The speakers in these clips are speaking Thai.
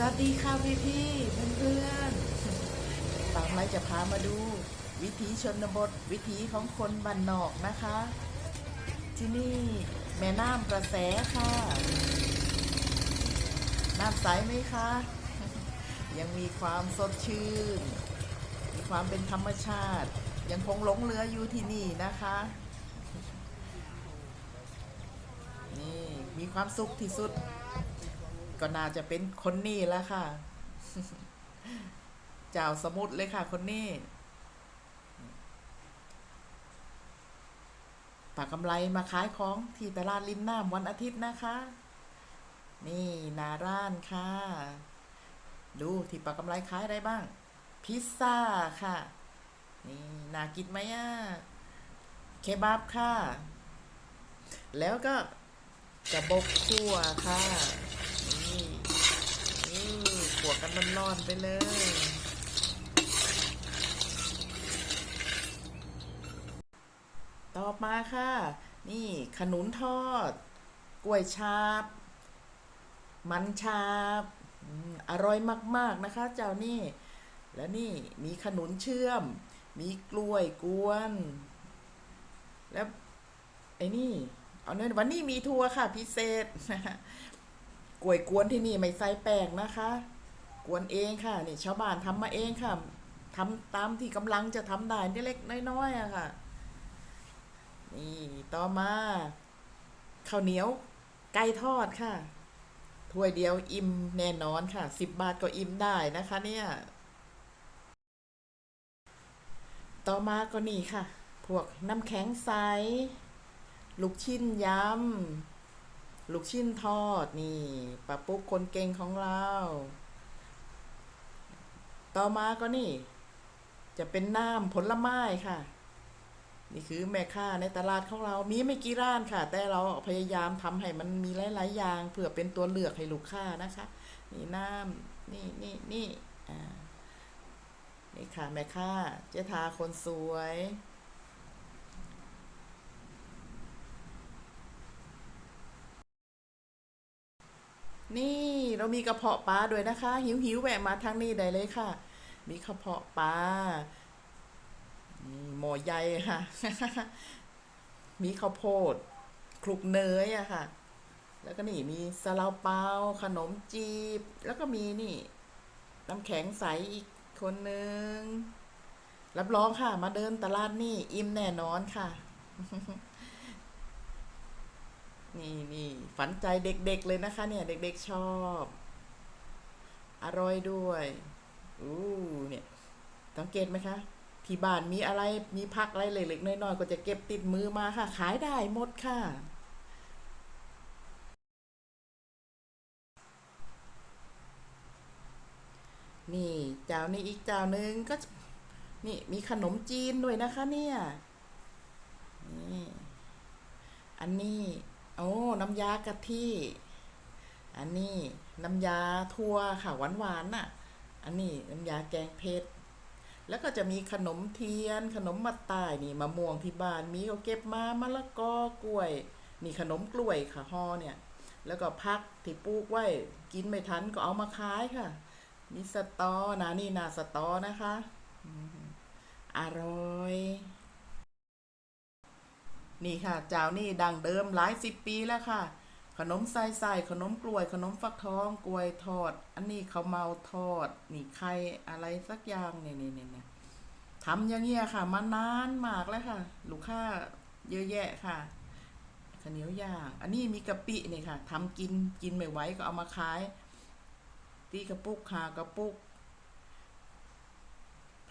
สวัสดีค่ะพี่พี่เพื่อนๆตามไรจะพามาดู วิถีชนบทวิถีของคนบ้านนอกนะคะ ที่นี่แม่น้ำประแสค่ะ น้ำใสไหมคะ ยังมีความสดชื่น มีความเป็นธรรมชาติ ยังคงหลงเหลืออยู่ที่นี่นะคะนี่มีความสุขที่สุด ก็น่าจะเป็นคนนี้แล้วค่ะ เจ้าสมุทรเลยค่ะ คนนี้ปากกำไรมาขายของที่ตลาดริมน้ำวันอาทิตย์นะคะ นี่นาร้านค่ะ ดูที่ปากกำไรขายอะไรบ้าง พิซซ่าค่ะ นี่น่ากินไหมอะ เคบับค่ะ แล้วก็กระบอกคั่วค่ะ วกันร้อนๆไปเลย ต่อมาค่ะ นี่ขนุนทอด กล้วยชาบ มันชาบ อร่อยมาก ๆ นะคะ เจ้านี่ และนี่มีขนุนเชื่อม มีกล้วยกวน แล้วไอ้นี่ เอาเนยวันนี้มีทัวร์ค่ะพิเศษกล้วยกวนที่นี่ไม่ใส่แป้งนะคะ กวนเองค่ะนี่ชาวบ้านทำมาเองค่ะทำตามที่กำลังจะทำได้เล็กๆน้อยๆอะค่ะ นี่ต่อมาข้าวเหนียวไก่ทอดค่ะถ้วยเดียวอิ่มแน่นอนค่ะสิบบาทก็อิ่มได้นะคะ เนี่ย ต่อมาก็นี่ค่ะ พวกน้ำแข็งใส ลูกชิ้นยำลูกชิ้นทอดนี่ป้าปุ๊กคนเก่งของเรา ต่อมาก็นี่ จะเป็นน้ำผลไม้ค่ะ นี่คือแม่ค้าในตลาดของเรา มีไม่กี่ร้านค่ะ แต่เราพยายามทำให้มันมีหลายๆอย่างเพื่อเป็นตัวเลือกให้ลูกค้านะคะ นี่น้ำนี่นี่นี่อ่านี่ค่ะแม่ค้าเจทาคนสวยนี่เรามีกระเพาะปลาด้วยนะคะ หิวหิวแวะมาทางนี้ได้เลยค่ะ มีกระเพาะปลามีหมอใหญ่ค่ะ มีข้าวโพดคลุกเนยอะค่ะ แล้วก็นี่มีซาลาเปาขนมจีบ แล้วก็มีนี่น้ำแข็งใสอีกคนนึง รับรองค่ะ มาเดินตลาดนี่ อิ่มแน่นอนค่ะ นี่นี่ฝันใจเด็กๆเลยนะคะ เนี่ย เด็กๆชอบ อร่อยด้วย อู้เนี่ย สังเกตไหมคะ ที่บ้านมีอะไร มีพักอะไรเล็กๆน้อยๆ ก็จะเก็บติดมือมาค่ะ ขายได้หมดค่ะ นี่เจ้านี้อีกเจ้าหนึ่งก็ นี่มีขนมจีนด้วยนะคะ เนี่ย นี่ อันนี้ โอ้ น้ำยากะทิ อันนี้ น้ำยาทั่วค่ะหวานๆน่ะ อันนี้น้ำยาแกงเผ็ดแล้วก็จะมีขนมเทียน ขนมมัดตายนี่มะม่วงที่บ้านมีก็เก็บมามะละกอกล้วย นี่ขนมกล้วยค่ะห่อเนี่ย แล้วก็พักที่ปลูกไว้กินไม่ทันก็เอามาขายค่ะ มีสตอนะนี่นาสตอนะคะอร่อย นี่ค่ะเจ้านี่ดังเดิมหลายสิบปีแล้วค่ะ ขนมใส่ใส่ขนมกล้วย ขนมฟักทองกล้วยทอด อันนี้ข้าวเมาทอด นี่ไข่อะไรสักอย่างเนี่ยเนี่ยเนี่ยทำอย่างเงี้ยค่ะ มานานมากแล้วค่ะ ลูกค้าเยอะแยะค่ะข้าวเหนียวย่าง อันนี้มีกะปินี่ค่ะทำกินกินไม่ไหวก็เอามาขาย ตีกระปุกหากระปุก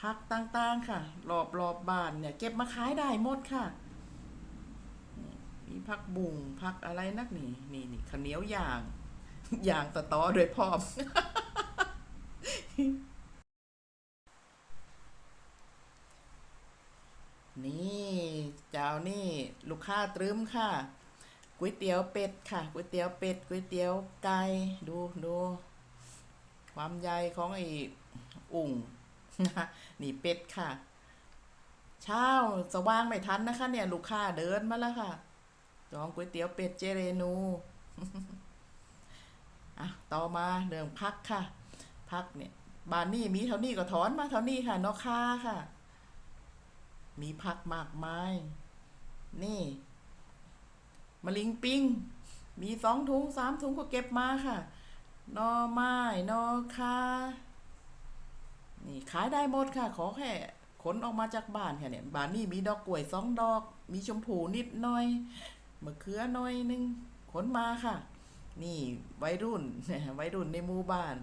พักต่างๆค่ะรอบรอบบ้านเนี่ย เก็บมาขายได้หมดค่ะ มีพักบุ่งพักอะไรนักนี่นี่นี่ข้าวเหนียวย่างย่างตะตอโดยพร้อมนี่เจ้านี่ลูกค้าตรึมค่ะก๋วยเตี๋ยวเป็ดค่ะก๋วยเตี๋ยวเป็ดก๋วยเตี๋ยวไก่ดูดูความใหญ่ของไอ้อุ่งนี่เป็ดค่ะ เช้าสว่างไม่ทันนะคะ เนี่ย ลูกค้าเดินมาแล้วค่ะ จองก๋วยเตี๋ยวเป็ดเจเรนูอะต่อมาเรื่องพักค่ะ พักเนี่ยบานนี่มีเท่านี้ก็ถอนมาเท่านี้ค่ะนอกคาค่ะ มีพักมากมาย นี่มะลิงปิง มีสองถุงสามถุงก็เก็บมาค่ะนอไม้นอคานี่ขายได้หมดค่ะ ขอแค่ขนออกมาจากบ้านค่ะเนี่ยบ้านนี่มีดอกกล้วยสองดอก มีชมพูนิดหน่อย มะเขือหน่อยหนึงขนมาค่ะ นี่วัยรุ่นวัยรุ่นในหมู่บ้าน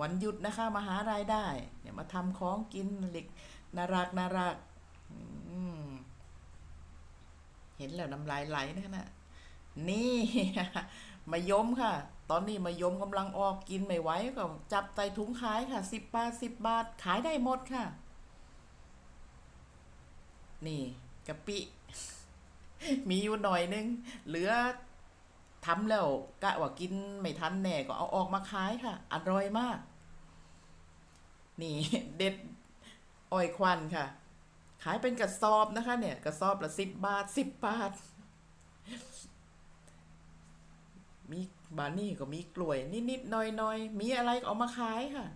วันหยุดนะคะมาหารายได้เนี่ยมาทำของกินเล็กน่ารักน่ารักเห็นแล้วน้ำลายไหลนะคะนะนี่มายมค่ะ ตอนนี้มายมกำลังออกกินไม่ไหวก็จับใส่ถุงขายค่ะสิบบาทสิบบาทขายได้หมดค่ะ นี่กะปิ มีอยู่หน่อยนึง เหลือทำแล้วกะว่ากินไม่ทันแน่ก็เอาออกมาขายค่ะ อร่อยมาก นี่เด็ดอ้อยควันค่ะ ขายเป็นกระสอบนะคะ เนี่ย กระสอบละสิบบาทสิบบาท มีบานี่ก็มีกล้วย นิดๆหน่อยๆ มีอะไรก็เอามาขายค่ะ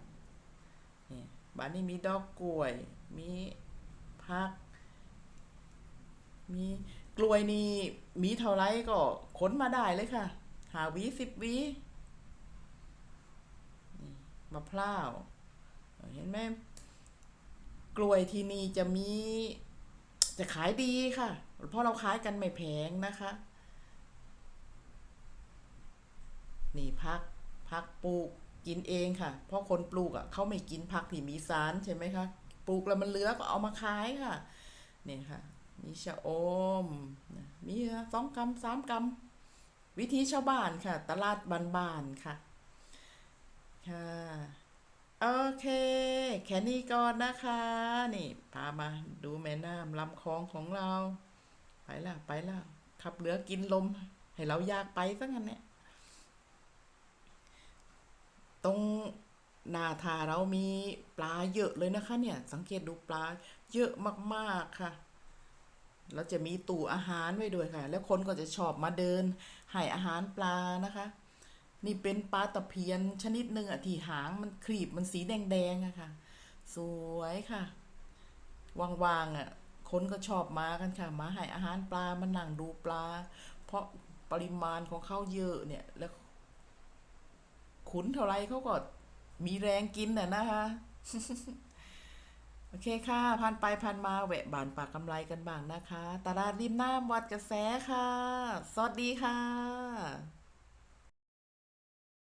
นี่บานนี่มีดอกกล้วย มีผัก มี กล้วยนี่มีเท่าไรก็ขนมาได้เลยค่ะ หาวีสิบวีมะพร้าวเห็นไหมกล้วยที่นี่จะมี จะขายดีค่ะ เพราะเราขายกันไม่แพงนะคะ นี่พักพักปลูกกินเองค่ะ เพราะคนปลูกอะเขาไม่กินผักที่มีสารใช่ไหมคะ ปลูกแล้วมันเหลือก็เอามาขายค่ะนี่ค่ะ มีชะอม มีสองกรัมสามกรัม วิธีชาวบ้านค่ะ ตลาดบ้านๆค่ะ ค่ะ โอเค แค่นี้ก่อนนะคะ นี่ พามาดูแม่น้ำลำคลองของเรา ไปละไปละขับเรือกินลม ให้เราอยากไปสักงั้นเนี่ย ตรงหนาทาเรามีปลาเยอะเลยนะคะเนี่ย สังเกตดูปลาเยอะมากๆค่ะ แล้วจะมีตู้อาหารไว้ด้วยค่ะ แล้วคนก็จะชอบมาเดินให้อาหารปลานะคะ นี่เป็นปลาตะเพียนชนิดหนึ่งอะที่หางมันครีบมันสีแดงๆอะค่ะ สวยค่ะว่างๆอะคนก็ชอบมากันค่ะ มาให้อาหารปลามานั่งดูปลา เพราะปริมาณของเขาเยอะเนี่ยแล้ว ขุนเท่าไรเขาก็มีแรงกินน่ะนะคะ โอเคค่ะพันไปพันมาแวะบานปากกำไรกันบ้างนะคะ ตลาดริมน้ำวัดกระแสค่ะ สวัสดีค่ะ